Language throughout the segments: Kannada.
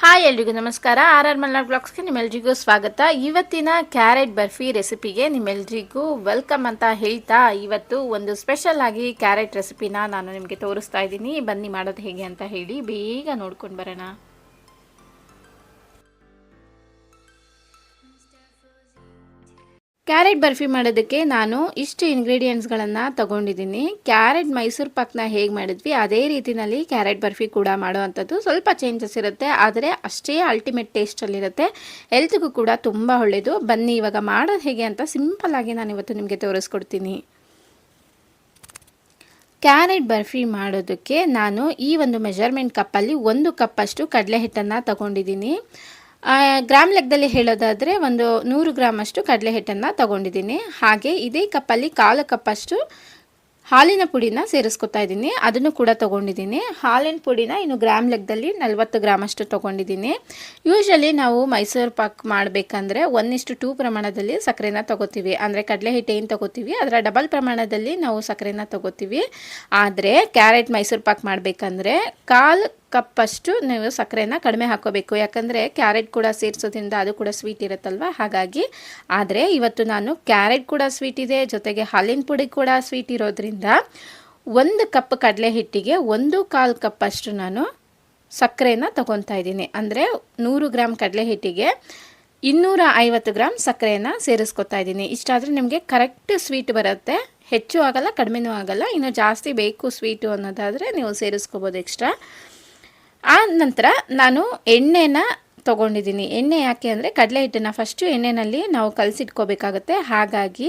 ಹಾಯ್ ಎಲ್ರಿಗೂ ನಮಸ್ಕಾರ. ಆರ್ ಆರ್ ಮಲ್ನಾಡ್ ಬ್ಲಾಗ್ಸ್ಗೆ ನಿಮ್ಮೆಲ್ರಿಗೂ ಸ್ವಾಗತ. ಇವತ್ತಿನ ಕ್ಯಾರೆಟ್ ಬರ್ಫಿ ರೆಸಿಪಿಗೆ ನಿಮ್ಮೆಲ್ರಿಗೂ ವೆಲ್ಕಮ್ ಅಂತ ಹೇಳ್ತಾ ಇವತ್ತು ಒಂದು ಸ್ಪೆಷಲ್ ಆಗಿ ಕ್ಯಾರೆಟ್ ರೆಸಿಪಿನ ನಾನು ನಿಮಗೆ ತೋರಿಸ್ತಾ ಇದ್ದೀನಿ. ಬನ್ನಿ ಮಾಡೋದು ಹೇಗೆ ಅಂತ ಹೇಳಿ. ಬೇಗ ನೋಡ್ಕೊಂಡು ಬರೋಣ. ಕ್ಯಾರೆಟ್ ಬರ್ಫಿ ಮಾಡೋದಕ್ಕೆ ನಾನು ಇಷ್ಟು ಇಂಗ್ರೀಡಿಯೆಂಟ್ಸ್ಗಳನ್ನು ತಗೊಂಡಿದ್ದೀನಿ. ಕ್ಯಾರೆಟ್ ಮೈಸೂರು ಪಾಕ್ನ ಹೇಗೆ ಮಾಡಿದ್ವಿ, ಅದೇ ರೀತಿಯಲ್ಲಿ ಕ್ಯಾರೆಟ್ ಬರ್ಫಿ ಕೂಡ ಮಾಡುವಂಥದ್ದು. ಸ್ವಲ್ಪ ಚೇಂಜಸ್ ಇರುತ್ತೆ, ಆದರೆ ಅಷ್ಟೇ ಅಲ್ಟಿಮೇಟ್ ಟೇಸ್ಟಲ್ಲಿರುತ್ತೆ ಹೆಲ್ತ್ಗೂ ಕೂಡ ತುಂಬ ಒಳ್ಳೆಯದು ಬನ್ನಿ, ಇವಾಗ ಮಾಡೋದು ಹೇಗೆ ಅಂತ ಸಿಂಪಲ್ಲಾಗಿ ನಾನು ಇವತ್ತು ನಿಮಗೆ ತೋರಿಸ್ಕೊಡ್ತೀನಿ. ಕ್ಯಾರೆಟ್ ಬರ್ಫಿ ಮಾಡೋದಕ್ಕೆ ನಾನು ಈ ಒಂದು ಮೆಜರ್ಮೆಂಟ್ ಕಪ್ಪಲ್ಲಿ ಒಂದು ಕಪ್ಪಷ್ಟು ಕಡಲೆ ಹಿಟ್ಟನ್ನು ತಗೊಂಡಿದ್ದೀನಿ. ಗ್ರಾಮ್ ಲೆಕ್ಕದಲ್ಲಿ ಹೇಳೋದಾದರೆ ಒಂದು ನೂರು ಗ್ರಾಮಷ್ಟು ಕಡಲೆ ಹಿಟ್ಟನ್ನು ತಗೊಂಡಿದ್ದೀನಿ. ಹಾಗೆ ಇದೇ ಕಪ್ಪಲ್ಲಿ ಕಾಲು ಕಪ್ಪಷ್ಟು ಹಾಲಿನ ಪುಡಿನ ಸೇರಿಸ್ಕೊತಾ ಇದ್ದೀನಿ. ಅದನ್ನು ಕೂಡ ತೊಗೊಂಡಿದ್ದೀನಿ. ಹಾಲಿನ ಪುಡಿನ ಇನ್ನು ಗ್ರಾಮ್ ಲೆಕ್ಕದಲ್ಲಿ ನಲ್ವತ್ತು ಗ್ರಾಮಷ್ಟು ತೊಗೊಂಡಿದ್ದೀನಿ. ಯೂಶ್ವಲಿ ನಾವು ಮೈಸೂರು ಪಾಕ್ ಮಾಡಬೇಕಂದ್ರೆ ಒಂದಿಷ್ಟು ಟೂ ಪ್ರಮಾಣದಲ್ಲಿ ಸಕ್ಕರೆನ ತೊಗೋತೀವಿ. ಅಂದರೆ ಕಡಲೆ ಹಿಟ್ಟು ಏನು ತೊಗೋತೀವಿ? ಅದರ ಡಬಲ್ ಪ್ರಮಾಣದಲ್ಲಿ ನಾವು ಸಕ್ಕರೆನ ತೊಗೋತೀವಿ. ಆದರೆ ಕ್ಯಾರೆಟ್ ಮೈಸೂರು ಪಾಕ್ ಮಾಡಬೇಕಂದ್ರೆ ಕಾಲು ಕಪ್ಪಷ್ಟು ನೀವು ಸಕ್ಕರೆನ ಕಡಿಮೆ ಹಾಕೋಬೇಕು ಯಾಕಂದರೆ ಕ್ಯಾರೆಟ್ ಕೂಡ ಸೇರಿಸೋದ್ರಿಂದ ಅದು ಕೂಡ ಸ್ವೀಟ್ ಇರುತ್ತಲ್ವ? ಹಾಗಾಗಿ ಆದರೆ ಇವತ್ತು ನಾನು ಕ್ಯಾರೆಟ್ ಕೂಡ ಸ್ವೀಟ್ ಇದೆ, ಜೊತೆಗೆ ಹಾಲಿನ ಪುಡಿ ಕೂಡ ಸ್ವೀಟ್ ಇರೋದ್ರಿಂದ ಒಂದು ಕಪ್ ಕಡಲೆ ಹಿಟ್ಟಿಗೆ ಒಂದು ಕಾಲು ಕಪ್ಪಷ್ಟು ನಾನು ಸಕ್ಕರೆನ ತಗೊತಾ ಇದ್ದೀನಿ. ಅಂದರೆ ನೂರು ಗ್ರಾಮ್ ಕಡಲೆ ಹಿಟ್ಟಿಗೆ ಇನ್ನೂರ ಐವತ್ತು ಗ್ರಾಮ್ ಸಕ್ಕರೆಯನ್ನು ಸೇರಿಸ್ಕೊತಾ ಇದ್ದೀನಿ. ಇಷ್ಟಾದರೆ ನಿಮಗೆ ಕರೆಕ್ಟ್ ಸ್ವೀಟ್ ಬರುತ್ತೆ. ಹೆಚ್ಚು ಆಗಲ್ಲ, ಕಡಿಮೆನೂ ಆಗಲ್ಲ. ಇನ್ನು ಜಾಸ್ತಿ ಬೇಕು ಸ್ವೀಟು ಅನ್ನೋದಾದರೆ ನೀವು ಸೇರಿಸ್ಕೋಬೋದು ಎಕ್ಸ್ಟ್ರಾ ಆ ನಂತರ ನಾನು ಎಣ್ಣೆನ ತೊಗೊಂಡಿದ್ದೀನಿ. ಎಣ್ಣೆ ಯಾಕೆ ಅಂದರೆ ಕಡಲೆ ಹಿಟ್ಟನ್ನು ಫಸ್ಟು ಎಣ್ಣೆಯಲ್ಲಿ ನಾವು ಕಲಸಿಟ್ಕೋಬೇಕಾಗುತ್ತೆ. ಹಾಗಾಗಿ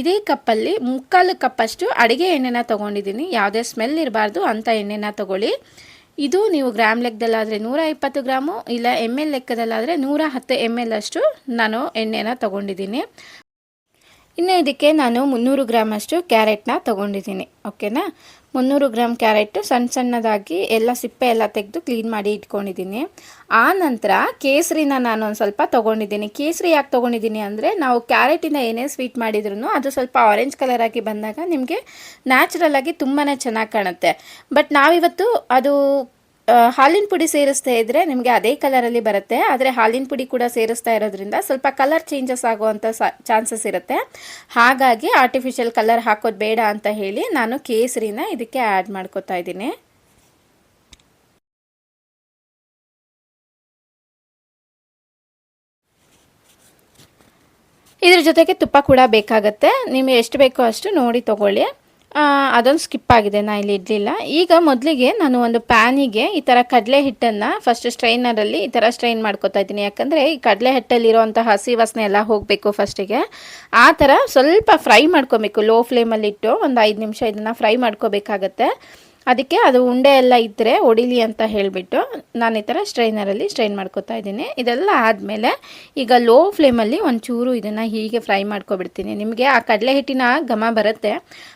ಇದೇ ಕಪ್ಪಲ್ಲಿ ಮುಕ್ಕಾಲು ಕಪ್ಪಷ್ಟು ಅಡುಗೆ ಎಣ್ಣೆನ ತೊಗೊಂಡಿದ್ದೀನಿ. ಯಾವುದೇ ಸ್ಮೆಲ್ ಇರಬಾರ್ದು ಅಂಥ ಎಣ್ಣೆನ ತೊಗೊಳ್ಳಿ. ಇದು ನೀವು ಗ್ರಾಮ್ ಲೆಕ್ಕದಲ್ಲಾದರೆ ನೂರ ಇಪ್ಪತ್ತು ಗ್ರಾಮು, ಇಲ್ಲ ಎಂ ಎಲ್ ಲೆಕ್ಕದಲ್ಲಾದರೆ ನೂರ ಹತ್ತು ಎಂ ಎಲ್ ಅಷ್ಟು ನಾನು ಎಣ್ಣೆನ ತೊಗೊಂಡಿದ್ದೀನಿ. ಇನ್ನು ಇದಕ್ಕೆ ನಾನು ಮುನ್ನೂರು ಗ್ರಾಮಷ್ಟು ಕ್ಯಾರೆಟ್ನ ತೊಗೊಂಡಿದ್ದೀನಿ, ಓಕೆನಾ? ಮುನ್ನೂರು ಗ್ರಾಮ್ ಕ್ಯಾರೆಟ್ ಸಣ್ಣ ಸಣ್ಣದಾಗಿ ಎಲ್ಲ ಸಿಪ್ಪೆ ಎಲ್ಲ ತೆಗೆದು ಕ್ಲೀನ್ ಮಾಡಿ ಇಟ್ಕೊಂಡಿದ್ದೀನಿ. ಆ ನಂತರ ಕೇಸರಿನ ನಾನು ಒಂದು ಸ್ವಲ್ಪ ತೊಗೊಂಡಿದ್ದೀನಿ. ಕೇಸರಿ ಯಾಕೆ ತೊಗೊಂಡಿದ್ದೀನಿ ಅಂದರೆ ನಾವು ಕ್ಯಾರೆಟಿಂದ ಏನೇ ಸ್ವೀಟ್ ಮಾಡಿದ್ರು ಅದು ಸ್ವಲ್ಪ ಆರೆಂಜ್ ಕಲರ್ ಆಗಿ ಬಂದಾಗ ನಿಮಗೆ ನ್ಯಾಚುರಲ್ ಆಗಿ ತುಂಬಾ ಚೆನ್ನಾಗಿ ಕಾಣುತ್ತೆ. ಬಟ್ ನಾವಿವತ್ತು ಅದು ಹಾಲಿನ ಪುಡಿ ಸೇರಿಸ್ತಾ ಇದ್ದರೆ ನಿಮಗೆ ಅದೇ ಕಲರಲ್ಲಿ ಬರುತ್ತೆ. ಆದರೆ ಹಾಲಿನ ಪುಡಿ ಕೂಡ ಸೇರಿಸ್ತಾ ಇರೋದ್ರಿಂದ ಸ್ವಲ್ಪ ಕಲರ್ ಚೇಂಜಸ್ ಆಗುವಂಥ ಚಾನ್ಸಸ್ ಇರುತ್ತೆ. ಹಾಗಾಗಿ ಆರ್ಟಿಫಿಷಿಯಲ್ ಕಲರ್ ಹಾಕೋದು ಬೇಡ ಅಂತ ಹೇಳಿ ನಾನು ಕೇಸರಿನ ಇದಕ್ಕೆ ಆ್ಯಡ್ ಮಾಡ್ಕೋತಾ ಇದ್ದೀನಿ. ಇದ್ರ ಜೊತೆಗೆ ತುಪ್ಪ ಕೂಡ ಬೇಕಾಗುತ್ತೆ. ನಿಮಗೆ ಎಷ್ಟು ಬೇಕೋ ಅಷ್ಟು ನೋಡಿ ತೊಗೊಳ್ಳಿ. ಅದೊಂದು ಸ್ಕಿಪ್ ಆಗಿದೆ, ನಾ ಇಲ್ಲಿ ಇಡಲಿಲ್ಲ. ಈಗ ಮೊದಲಿಗೆ ನಾನು ಒಂದು ಪ್ಯಾನಿಗೆ ಈ ಥರ ಕಡಲೆ ಹಿಟ್ಟನ್ನು ಫಸ್ಟ್ ಸ್ಟ್ರೈನರಲ್ಲಿ ಈ ಥರ ಸ್ಟ್ರೈನ್ ಮಾಡ್ಕೊತಾ ಇದ್ದೀನಿ. ಯಾಕಂದರೆ ಈ ಕಡಲೆ ಹಿಟ್ಟಲ್ಲಿರುವಂಥ ಹಸಿ ವಾಸನೆ ಎಲ್ಲ ಹೋಗಬೇಕು ಫಸ್ಟಿಗೆ ಆ ಥರ ಸ್ವಲ್ಪ ಫ್ರೈ ಮಾಡ್ಕೊಬೇಕು ಲೋ ಫ್ಲೇಮಲ್ಲಿಟ್ಟು ಒಂದು ಐದು ನಿಮಿಷ ಇದನ್ನು ಫ್ರೈ ಮಾಡ್ಕೋಬೇಕಾಗತ್ತೆ. ಅದಕ್ಕೆ ಅದು ಉಂಡೆ ಎಲ್ಲ ಇದ್ದರೆ ಒಡಿಲಿ ಅಂತ ಹೇಳಿಬಿಟ್ಟು ನಾನು ಈ ಥರ ಸ್ಟ್ರೈನರಲ್ಲಿ ಸ್ಟ್ರೈನ್ ಮಾಡ್ಕೋತಾ ಇದ್ದೀನಿ. ಇದೆಲ್ಲ ಆದಮೇಲೆ ಈಗ ಲೋ ಫ್ಲೇಮಲ್ಲಿ ಒಂಚೂರು ಇದನ್ನು ಹೀಗೆ ಫ್ರೈ ಮಾಡ್ಕೊಬಿಡ್ತೀನಿ. ನಿಮಗೆ ಆ ಕಡಲೆ ಹಿಟ್ಟಿನ ಘಮ ಬರುತ್ತೆ.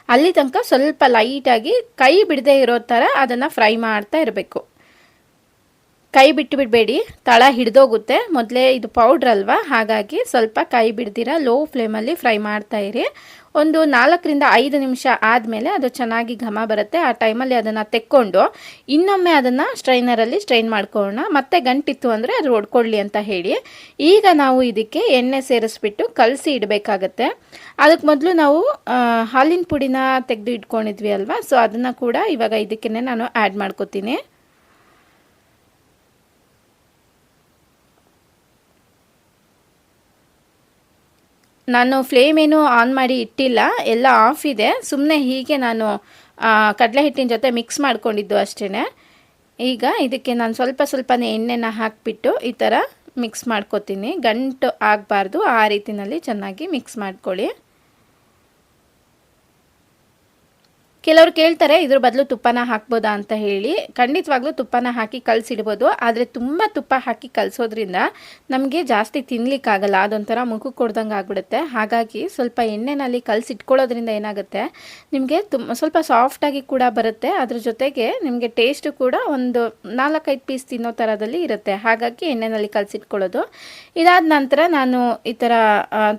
ಅಲ್ಲಿ ತನಕ ಸ್ವಲ್ಪ ಲೈಟಾಗಿ ಕೈ ಬಿಡದೆ ಇರೋ ಥರ ಅದನ್ನು ಫ್ರೈ ಮಾಡ್ತಾ ಇರಬೇಕು. ಕೈ ಬಿಟ್ಟು ಬಿಡಬೇಡಿ. ತಳ ಹಿಡಿದೋಗುತ್ತೆ. ಮೊದಲೇ ಇದು ಪೌಡ್ರ್ ಅಲ್ವಾ? ಹಾಗಾಗಿ ಸ್ವಲ್ಪ ಕೈ ಬಿಡ್ದಿರ ಲೋ ಫ್ಲೇಮಲ್ಲಿ ಫ್ರೈ ಮಾಡ್ತಾ ಇರಿ. ಒಂದು ನಾಲ್ಕರಿಂದ ಐದು ನಿಮಿಷ ಆದಮೇಲೆ ಅದು ಚೆನ್ನಾಗಿ ಘಮ ಬರುತ್ತೆ. ಆ ಟೈಮಲ್ಲಿ ಅದನ್ನು ತೆಕ್ಕೊಂಡು ಇನ್ನೊಮ್ಮೆ ಅದನ್ನು ಸ್ಟ್ರೈನರಲ್ಲಿ ಸ್ಟ್ರೈನ್ ಮಾಡ್ಕೊಳ್ಳೋಣ. ಮತ್ತೆ ಗಂಟಿತ್ತು ಅಂದರೆ ಅದು ಒಡ್ಕೊಳ್ಳಿ ಅಂತ ಹೇಳಿ. ಈಗ ನಾವು ಇದಕ್ಕೆ ಎಣ್ಣೆ ಸೇರಿಸ್ಬಿಟ್ಟು ಕಲಸಿ ಇಡಬೇಕಾಗತ್ತೆ. ಅದಕ್ಕೆ ಮೊದಲು ನಾವು ಹಾಲಿನ ಪುಡಿನ ತೆಗೆದು ಇಟ್ಕೊಂಡಿದ್ವಿ ಅಲ್ವಾ? ಸೊ ಅದನ್ನು ಕೂಡ ಇವಾಗ ಇದಕ್ಕೆ ನಾನು ಆ್ಯಡ್ ಮಾಡ್ಕೋತೀನಿ. ನಾನು ಫ್ಲೇಮ್ ಏನು ಆನ್ ಮಾಡಿ ಇಟ್ಟಿಲ್ಲ, ಎಲ್ಲ ಆಫ್ ಇದೆ. ಸುಮ್ಮನೆ ಹೀಗೆ ನಾನು ಕಡಲೆ ಹಿಟ್ಟಿನ ಜೊತೆ ಮಿಕ್ಸ್ ಮಾಡ್ಕೊಂಡಿದ್ದು ಅಷ್ಟೇ ಈಗ ಇದಕ್ಕೆ ನಾನು ಸ್ವಲ್ಪ ಸ್ವಲ್ಪನೇ ಎಣ್ಣೆನ ಹಾಕಿಬಿಟ್ಟು ಈ ಥರ ಮಿಕ್ಸ್ ಮಾಡ್ಕೊತೀನಿ. ಗಂಟು ಆಗಬಾರ್ದು, ಆ ರೀತಿಯಲ್ಲಿ ಚೆನ್ನಾಗಿ ಮಿಕ್ಸ್ ಮಾಡ್ಕೊಳ್ಳಿ. ಕೆಲವರು ಕೇಳ್ತಾರೆ, ಇದ್ರ ಬದಲು ತುಪ್ಪನ ಹಾಕ್ಬೋದಾ ಅಂತ ಹೇಳಿ. ಖಂಡಿತವಾಗ್ಲೂ ತುಪ್ಪನ ಹಾಕಿ ಕಲಸಿಡ್ಬೋದು. ಆದರೆ ತುಂಬ ತುಪ್ಪ ಹಾಕಿ ಕಲಿಸೋದ್ರಿಂದ ನಮಗೆ ಜಾಸ್ತಿ ತಿನ್ಲಿಕ್ಕಾಗಲ್ಲ. ಅದೊಂಥರ ಮುಖಕ್ಕೆ ಕೊಡ್ದಂಗೆ ಆಗ್ಬಿಡುತ್ತೆ. ಹಾಗಾಗಿ ಸ್ವಲ್ಪ ಎಣ್ಣೆನಲ್ಲಿ ಕಲಸಿಟ್ಕೊಳ್ಳೋದ್ರಿಂದ ಏನಾಗುತ್ತೆ, ನಿಮಗೆ ತುಂಬ ಸ್ವಲ್ಪ ಸಾಫ್ಟಾಗಿ ಕೂಡ ಬರುತ್ತೆ. ಅದ್ರ ಜೊತೆಗೆ ನಿಮಗೆ ಟೇಸ್ಟು ಕೂಡ ಒಂದು ನಾಲ್ಕೈದು ಪೀಸ್ ತಿನ್ನೋ ಥರದಲ್ಲಿ ಇರುತ್ತೆ. ಹಾಗಾಗಿ ಎಣ್ಣೆನಲ್ಲಿ ಕಲಸಿಟ್ಕೊಳ್ಳೋದು. ಇದಾದ ನಂತರ ನಾನು ಈ ಥರ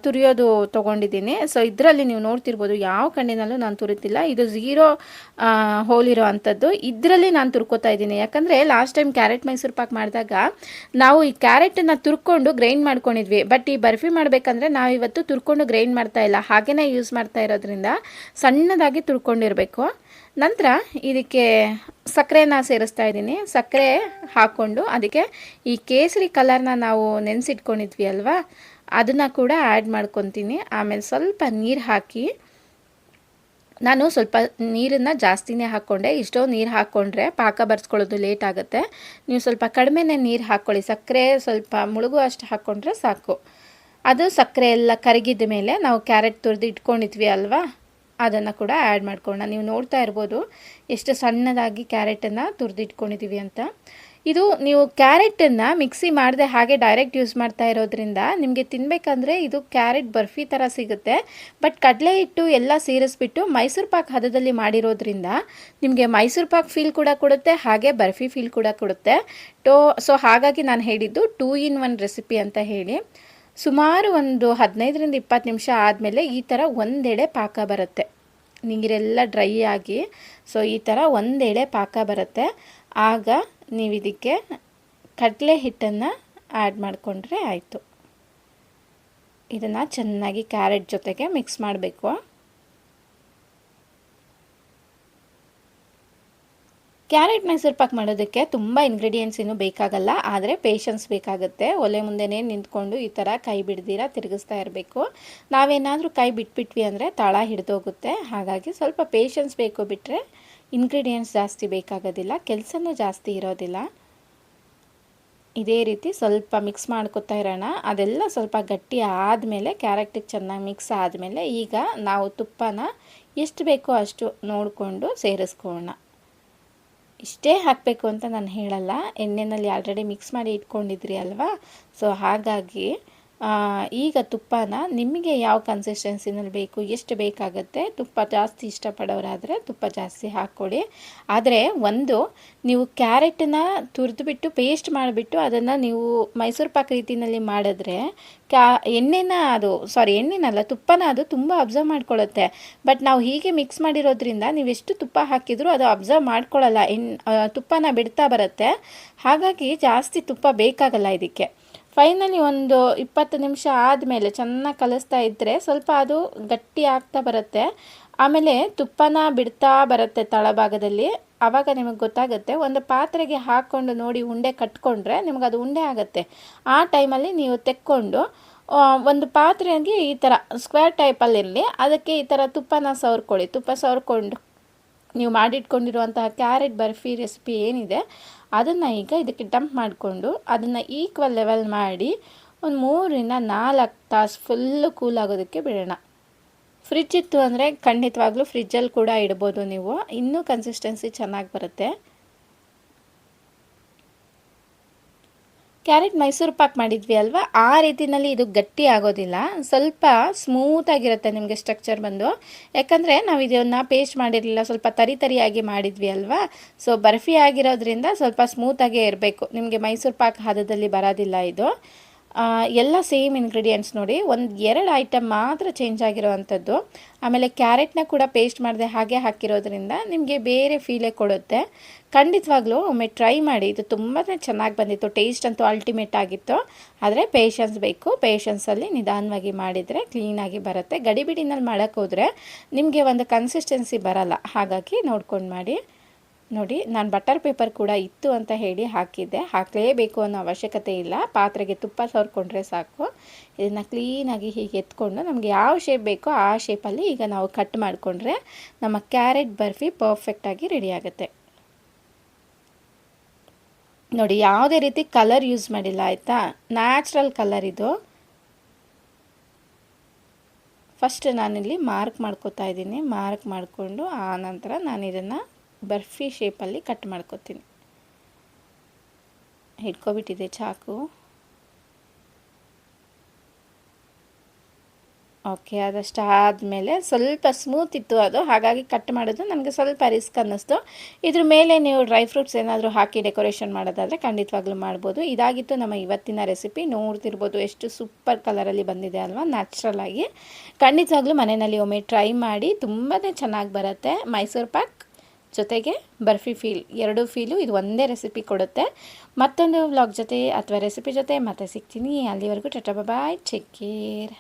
ತುರಿಯೋದು ತೊಗೊಂಡಿದ್ದೀನಿ. ಸೊ ಇದರಲ್ಲಿ ನೀವು ನೋಡ್ತಿರ್ಬೋದು, ಯಾವ ಕಣ್ಣಿನಲ್ಲೂ ನಾನು ತುರಿತಿಲ್ಲ. ಇದು ಝೀರೋ ಇರೋ ಅಂಥದ್ದು. ಇದರಲ್ಲಿ ನಾನು ತುರ್ಕೋತಾ ಇದ್ದೀನಿ. ಯಾಕಂದರೆ last time carrot Mysore pak ಮಾಡಿದಾಗ ನಾವು ಈ ಕ್ಯಾರೆಟನ್ನು ತುರ್ಕೊಂಡು ಗ್ರೈಂಡ್ ಮಾಡ್ಕೊಂಡಿದ್ವಿ. ಬಟ್ ಈ ಬರ್ಫಿ ಮಾಡಬೇಕಂದ್ರೆ ನಾವು ಇವತ್ತು ತುರ್ಕೊಂಡು ಗ್ರೈಂಡ್ ಮಾಡ್ತಾ ಇಲ್ಲ. ಹಾಗೇ ಯೂಸ್ ಮಾಡ್ತಾ ಇರೋದ್ರಿಂದ ಸಣ್ಣದಾಗಿ ತುರ್ಕೊಂಡಿರಬೇಕು. ನಂತರ ಇದಕ್ಕೆ ಸಕ್ಕರೆನ ಸೇರಿಸ್ತಾ ಇದ್ದೀನಿ. ಸಕ್ಕರೆ ಹಾಕ್ಕೊಂಡು ಅದಕ್ಕೆ ಈ ಕೇಸರಿ ಕಲರ್ನ ನಾವು ನೆನೆಸಿಟ್ಕೊಂಡಿದ್ವಿ ಅಲ್ವಾ? ಅದನ್ನು ಕೂಡ ಆ್ಯಡ್ ಮಾಡ್ಕೊತೀನಿ. ಆಮೇಲೆ ಸ್ವಲ್ಪ ನೀರು ಹಾಕಿ ನಾನು ಸ್ವಲ್ಪ ನೀರನ್ನು ಜಾಸ್ತಿನೇ ಹಾಕ್ಕೊಂಡೆ. ಇಷ್ಟೋ ನೀರು ಹಾಕ್ಕೊಂಡ್ರೆ ಪಾಕ ಬರ್ಸ್ಕೊಳ್ಳೋದು ಲೇಟ್ ಆಗುತ್ತೆ. ನೀವು ಸ್ವಲ್ಪ ಕಡಿಮೆನೇ ನೀರು ಹಾಕ್ಕೊಳ್ಳಿ ಸಕ್ಕರೆ ಸ್ವಲ್ಪ ಮುಳುಗು ಅಷ್ಟು ಹಾಕ್ಕೊಂಡ್ರೆ ಸಾಕು. ಅದು ಸಕ್ಕರೆ ಎಲ್ಲ ಕರಗಿದ ಮೇಲೆ ನಾವು ಕ್ಯಾರೆಟ್ ತುರಿದು ಇಟ್ಕೊಂಡಿದ್ವಿ ಅಲ್ವಾ? ಅದನ್ನು ಕೂಡ ಆ್ಯಡ್ ಮಾಡ್ಕೊಳ್ಳೋಣ. ನೀವು ನೋಡ್ತಾ ಇರ್ಬೋದು, ಎಷ್ಟು ಸಣ್ಣದಾಗಿ ಕ್ಯಾರೆಟನ್ನು ತುರಿದಿಟ್ಕೊಂಡಿದ್ದೀವಿ ಅಂತ. ಇದು ನೀವು ಕ್ಯಾರೆಟನ್ನು ಮಿಕ್ಸಿ ಮಾಡದೆ ಹಾಗೆ ಡೈರೆಕ್ಟ್ ಯೂಸ್ ಮಾಡ್ತಾ ಇರೋದ್ರಿಂದ ನಿಮಗೆ ತಿನ್ನಬೇಕಂದ್ರೆ ಇದು ಕ್ಯಾರೆಟ್ ಬರ್ಫಿ ಥರ ಸಿಗುತ್ತೆ. ಬಟ್ ಕಡಲೆ ಹಿಟ್ಟು ಎಲ್ಲ ಸೇರಿಸ್ಬಿಟ್ಟು ಮೈಸೂರು ಪಾಕ್ ಹದದಲ್ಲಿ ಮಾಡಿರೋದ್ರಿಂದ ನಿಮಗೆ ಮೈಸೂರು ಪಾಕ್ ಫೀಲ್ ಕೂಡ ಕೊಡುತ್ತೆ, ಹಾಗೆ ಬರ್ಫಿ ಫೀಲ್ ಕೂಡ ಕೊಡುತ್ತೆ. ಟೋ, ಸೊ ಹಾಗಾಗಿ ನಾನು ಹೇಳಿದ್ದು ಟೂ ಇನ್ ಒನ್ ರೆಸಿಪಿ ಅಂತ ಹೇಳಿ. ಸುಮಾರು ಒಂದು ಹದಿನೈದರಿಂದ ಇಪ್ಪತ್ತು ನಿಮಿಷ ಆದಮೇಲೆ ಈ ಥರ ಒಂದೆಡೆ ಪಾಕ ಬರುತ್ತೆ. ನೀರೆಲ್ಲ ಡ್ರೈ ಆಗಿ, ಸೊ ಈ ಥರ ಒಂದೆಡೆ ಪಾಕ ಬರುತ್ತೆ. ಆಗ ನೀವು ಇದಕ್ಕೆ ಕಡಲೆ ಹಿಟ್ಟನ್ನು ಆ್ಯಡ್ ಮಾಡಿಕೊಂಡ್ರೆ ಆಯಿತು. ಇದನ್ನು ಚೆನ್ನಾಗಿ ಕ್ಯಾರೆಟ್ ಜೊತೆಗೆ ಮಿಕ್ಸ್ ಮಾಡಬೇಕು. ಕ್ಯಾರೆಟ್ ಮೈಸೂರು ಪಾಕ್ ಮಾಡೋದಕ್ಕೆ ತುಂಬ ಇಂಗ್ರೀಡಿಯೆಂಟ್ಸ್ ಇನ್ನೂ ಬೇಕಾಗಲ್ಲ, ಆದರೆ ಪೇಷನ್ಸ್ ಬೇಕಾಗುತ್ತೆ. ಒಲೆ ಮುಂದೆನೇ ನಿಂತ್ಕೊಂಡು ಈ ಥರ ಕೈ ಬಿಡ್ದಿರ ತಿರುಗಿಸ್ತಾ ಇರಬೇಕು. ನಾವೇನಾದರೂ ಕೈ ಬಿಟ್ಬಿಟ್ವಿ ಅಂದರೆ ತಳ ಹಿಡಿದೋಗುತ್ತೆ. ಹಾಗಾಗಿ ಸ್ವಲ್ಪ ಪೇಷನ್ಸ್ ಬೇಕು ಬಿಟ್ಟರೆ ಇಂಗ್ರೀಡಿಯೆಂಟ್ಸ್ ಜಾಸ್ತಿ ಬೇಕಾಗೋದಿಲ್ಲ, ಕೆಲಸನೂ ಜಾಸ್ತಿ ಇರೋದಿಲ್ಲ. ಇದೇ ರೀತಿ ಸ್ವಲ್ಪ ಮಿಕ್ಸ್ ಮಾಡ್ಕೊತಾ ಇರೋಣ. ಅದೆಲ್ಲ ಸ್ವಲ್ಪ ಗಟ್ಟಿ ಆದಮೇಲೆ ಕ್ಯಾರೆಟಿಗೆ ಚೆನ್ನಾಗಿ ಮಿಕ್ಸ್ ಆದಮೇಲೆ ಈಗ ನಾವು ತುಪ್ಪನ ಎಷ್ಟು ಬೇಕೋ ಅಷ್ಟು ನೋಡಿಕೊಂಡು ಸೇರಿಸ್ಕೊಳ್ಳೋಣ. ಇಷ್ಟೇ ಹಾಕಬೇಕು ಅಂತ ನಾನು ಹೇಳಲ್ಲ. ಎಣ್ಣೆನಲ್ಲಿ ಆಲ್ರೆಡಿ ಮಿಕ್ಸ್ ಮಾಡಿ ಇಟ್ಕೊಂಡಿದ್ರಿ ಅಲ್ವಾ? ಸೊ ಹಾಗಾಗಿ ಈಗ ತುಪ್ಪನ ನಿಮಗೆ ಯಾವ ಕನ್ಸಿಸ್ಟೆನ್ಸಿನಲ್ಲಿ ಬೇಕು, ಎಷ್ಟು ಬೇಕಾಗುತ್ತೆ? ತುಪ್ಪ ಜಾಸ್ತಿ ಇಷ್ಟಪಡೋರಾದರೆ ತುಪ್ಪ ಜಾಸ್ತಿ ಹಾಕ್ಕೊಡಿ. ಆದರೆ ಒಂದು, ನೀವು ಕ್ಯಾರೆಟನ್ನ ತುರಿದುಬಿಟ್ಟು ಪೇಸ್ಟ್ ಮಾಡಿಬಿಟ್ಟು ಅದನ್ನು ನೀವು ಮೈಸೂರು ಪಾಕ್ ರೀತಿಯಲ್ಲಿ ಮಾಡಿದ್ರೆ, ಕ್ಯಾ, ಎಣ್ಣೆನ ಅದು ಸಾರಿ ಎಣ್ಣೆನಲ್ಲ ತುಪ್ಪನ ಅದು ತುಂಬ ಅಬ್ಸರ್ವ್ ಮಾಡ್ಕೊಳ್ಳುತ್ತೆ ಬಟ್ ನಾವು ಹೀಗೆ ಮಿಕ್ಸ್ ಮಾಡಿರೋದ್ರಿಂದ ನೀವು ಎಷ್ಟು ತುಪ್ಪ ಹಾಕಿದರೂ ಅದು ಅಬ್ಸರ್ವ್ ಮಾಡ್ಕೊಳ್ಳಲ್ಲ ಎಣ್ ತುಪ್ಪನ ಬಿಡ್ತಾ ಬರುತ್ತೆ. ಹಾಗಾಗಿ ಜಾಸ್ತಿ ತುಪ್ಪ ಬೇಕಾಗಲ್ಲ ಇದಕ್ಕೆ. ಫೈನಲಿ ಒಂದು ಇಪ್ಪತ್ತು ನಿಮಿಷ ಆದಮೇಲೆ ಚೆನ್ನಾಗಿ ಕಲಿಸ್ತಾ ಇದ್ದರೆ ಸ್ವಲ್ಪ ಅದು ಗಟ್ಟಿ ಆಗ್ತಾ ಬರುತ್ತೆ. ಆಮೇಲೆ ತುಪ್ಪನ ಬಿಡ್ತಾ ಬರುತ್ತೆ ತಳಭಾಗದಲ್ಲಿ. ಆವಾಗ ನಿಮಗೆ ಗೊತ್ತಾಗುತ್ತೆ, ಒಂದು ಪಾತ್ರೆಗೆ ಹಾಕ್ಕೊಂಡು ನೋಡಿ ಉಂಡೆ ಕಟ್ಕೊಂಡ್ರೆ ನಿಮ್ಗೆ ಅದು ಉಂಡೆ ಆಗುತ್ತೆ. ಆ ಟೈಮಲ್ಲಿ ನೀವು ತೆಕ್ಕೊಂಡು ಒಂದು ಪಾತ್ರೆಗೆ ಈ ಥರ ಸ್ಕ್ವೇರ್ ಟೈಪಲ್ಲಿರಲಿ ಅದಕ್ಕೆ ಈ ಥರ ತುಪ್ಪನ ಸವರ್ಕೊಳ್ಳಿ. ತುಪ್ಪ ಸವರ್ಕೊಂಡು ನೀವು ಮಾಡಿಟ್ಕೊಂಡಿರುವಂತಹ ಕ್ಯಾರೆಟ್ ಬರ್ಫಿ ರೆಸಿಪಿ ಏನಿದೆ ಅದನ್ನು ಈಗ ಇದಕ್ಕೆ ಡಂಪ್ ಮಾಡಿಕೊಂಡು ಅದನ್ನು ಈಕ್ವಲ್ ಲೆವೆಲ್ ಮಾಡಿ ಒಂದು ಮೂರಿಂದ ನಾಲ್ಕು ತಾಸು ಫುಲ್ಲು ಕೂಲ್ ಆಗೋದಕ್ಕೆ ಬಿಡೋಣ. ಫ್ರಿಜ್ ಇತ್ತು ಅಂದರೆ ಖಂಡಿತವಾಗ್ಲೂ ಫ್ರಿಜ್ಜಲ್ಲಿ ಕೂಡ ಇಡ್ಬೋದು ನೀವು. ಇನ್ನೂ ಕನ್ಸಿಸ್ಟೆನ್ಸಿ ಚೆನ್ನಾಗಿ ಬರುತ್ತೆ. ಕ್ಯಾರೆಟ್ ಮೈಸೂರು ಪಾಕ್ ಮಾಡಿದ್ವಿ ಅಲ್ವಾ? ಆ ರೀತಿಯಲ್ಲಿ ಇದು ಗಟ್ಟಿ ಆಗೋದಿಲ್ಲ. ಸ್ವಲ್ಪ ಸ್ಮೂತಾಗಿರುತ್ತೆ ನಿಮಗೆ ಸ್ಟ್ರಕ್ಚರ್ ಬಂದು. ಯಾಕಂದರೆ ನಾವು ಇದನ್ನು ಪೇಸ್ಟ್ ಮಾಡಿರಲಿಲ್ಲ, ಸ್ವಲ್ಪ ತರಿ ತರಿಯಾಗಿ ಮಾಡಿದ್ವಿ ಅಲ್ವಾ? ಸೊ ಬರ್ಫಿ ಆಗಿರೋದ್ರಿಂದ ಸ್ವಲ್ಪ ಸ್ಮೂತಾಗೇ ಇರಬೇಕು. ನಿಮಗೆ ಮೈಸೂರು ಪಾಕ್ ಹದದಲ್ಲಿ ಬರೋದಿಲ್ಲ ಇದು. ಎಲ್ಲ ಸೇಮ್ ಇಂಗ್ರೀಡಿಯೆಂಟ್ಸ್ ನೋಡಿ, ಒಂದು ಎರಡು ಐಟಮ್ ಮಾತ್ರ ಚೇಂಜ್ ಆಗಿರೋವಂಥದ್ದು. ಆಮೇಲೆ ಕ್ಯಾರೆಟ್ನ ಕೂಡ ಪೇಸ್ಟ್ ಮಾಡಿದೆ ಹಾಗೆ ಹಾಕಿರೋದ್ರಿಂದ ನಿಮಗೆ ಬೇರೆ ಫೀಲೇ ಕೊಡುತ್ತೆ. ಖಂಡಿತವಾಗ್ಲೂ ಒಮ್ಮೆ ಟ್ರೈ ಮಾಡಿ, ಇದು ತುಂಬಾ ಚೆನ್ನಾಗಿ ಬಂದಿತ್ತು ಟೇಸ್ಟ್ ಅಂತೂ ಅಲ್ಟಿಮೇಟ್ ಆಗಿತ್ತು. ಆದರೆ ಪೇಷನ್ಸ್ ಬೇಕು ಪೇಷನ್ಸಲ್ಲಿ ನಿಧಾನವಾಗಿ ಮಾಡಿದರೆ ಕ್ಲೀನಾಗಿ ಬರುತ್ತೆ. ಗಡಿಬಿಡಿನಲ್ಲಿ ಮಾಡೋಕ್ಕೋದ್ರೆ ನಿಮಗೆ ಒಂದು ಕನ್ಸಿಸ್ಟೆನ್ಸಿ ಬರಲ್ಲ. ಹಾಗಾಗಿ ನೋಡ್ಕೊಂಡು ಮಾಡಿ. ನೋಡಿ, ನಾನು ಬಟರ್ ಪೇಪರ್ ಕೂಡ ಇತ್ತು ಅಂತ ಹೇಳಿ ಹಾಕಿದ್ದೆ. ಹಾಕಲೇಬೇಕು ಅನ್ನೋ ಅವಶ್ಯಕತೆ ಇಲ್ಲ. ಪಾತ್ರೆಗೆ ತುಪ್ಪ ಸವರ್ಕೊಂಡ್ರೆ ಸಾಕು. ಇದನ್ನು ಕ್ಲೀನಾಗಿ ಹೀಗೆ ಎತ್ಕೊಂಡು ನಮಗೆ ಯಾವ ಶೇಪ್ ಬೇಕೋ ಆ ಶೇಪಲ್ಲಿ ಈಗ ನಾವು ಕಟ್ ಮಾಡಿಕೊಂಡ್ರೆ ನಮ್ಮ ಕ್ಯಾರೆಟ್ ಬರ್ಫಿ ಪರ್ಫೆಕ್ಟಾಗಿ ರೆಡಿ ಆಗುತ್ತೆ. ನೋಡಿ, ಯಾವುದೇ ರೀತಿ ಕಲರ್ ಯೂಸ್ ಮಾಡಿಲ್ಲ, ಆಯಿತಾ? ನ್ಯಾಚುರಲ್ ಕಲರ್ ಇದು. ಫಸ್ಟ್ ನಾನಿಲ್ಲಿ ಮಾರ್ಕ್ ಮಾಡ್ಕೋತಾ ಇದ್ದೀನಿ. ಮಾರ್ಕ್ ಮಾಡಿಕೊಂಡು ಆ ನಂತರ ನಾನು ಇದನ್ನು ಬರ್ಫಿ ಶೇಪಲ್ಲಿ ಕಟ್ ಮಾಡ್ಕೋತೀನಿ. ಹಿಡ್ಕೊಬಿಟ್ಟಿದೆ ಚಾಕು. ಓಕೆ ಅದಷ್ಟು ಆದಮೇಲೆ ಸ್ವಲ್ಪ ಸ್ಮೂತ್ ಇತ್ತು ಅದು, ಹಾಗಾಗಿ ಕಟ್ ಮಾಡೋದು ನನಗೆ ಸ್ವಲ್ಪ ರಿಸ್ಕ್ ಅನ್ನಿಸ್ತು. ಇದ್ರ ಮೇಲೆ ನೀವು ಡ್ರೈ ಫ್ರೂಟ್ಸ್ ಏನಾದರೂ ಹಾಕಿ ಡೆಕೋರೇಷನ್ ಮಾಡೋದಾದರೆ ಖಂಡಿತವಾಗ್ಲೂ ಮಾಡ್ಬೋದು. ಇದಾಗಿತ್ತು ನಮ್ಮ ಇವತ್ತಿನ ರೆಸಿಪಿ, ನೋಡ್ತಿರ್ಬೋದು ಎಷ್ಟು ಸೂಪರ್ ಕಲರಲ್ಲಿ ಬಂದಿದೆ ಅಲ್ವಾ ನ್ಯಾಚುರಲ್ ಆಗಿ. ಖಂಡಿತವಾಗ್ಲೂ ಮನೆಯಲ್ಲಿ ಒಮ್ಮೆ ಟ್ರೈ ಮಾಡಿ ತುಂಬಾ ಚೆನ್ನಾಗಿ ಬರುತ್ತೆ. ಮೈಸೂರು ಪಾಕ್. ಜೊತೆಗೆ ಬರ್ಫಿ ಫೀಲ್, ಎರಡೂ ಫೀಲು ಇದು ಒಂದೇ ರೆಸಿಪಿ ಕೊಡುತ್ತೆ. ಮತ್ತೊಂದು ವ್ಲಾಗ್ ಜೊತೆ ಅಥವಾ ರೆಸಿಪಿ ಜೊತೆ ಮತ್ತೆ ಸಿಗ್ತೀನಿ. ಅಲ್ಲಿವರೆಗೂ ಟಾಟಾ ಬಾಯ್ ಚೆಕ್ ಕೇರ್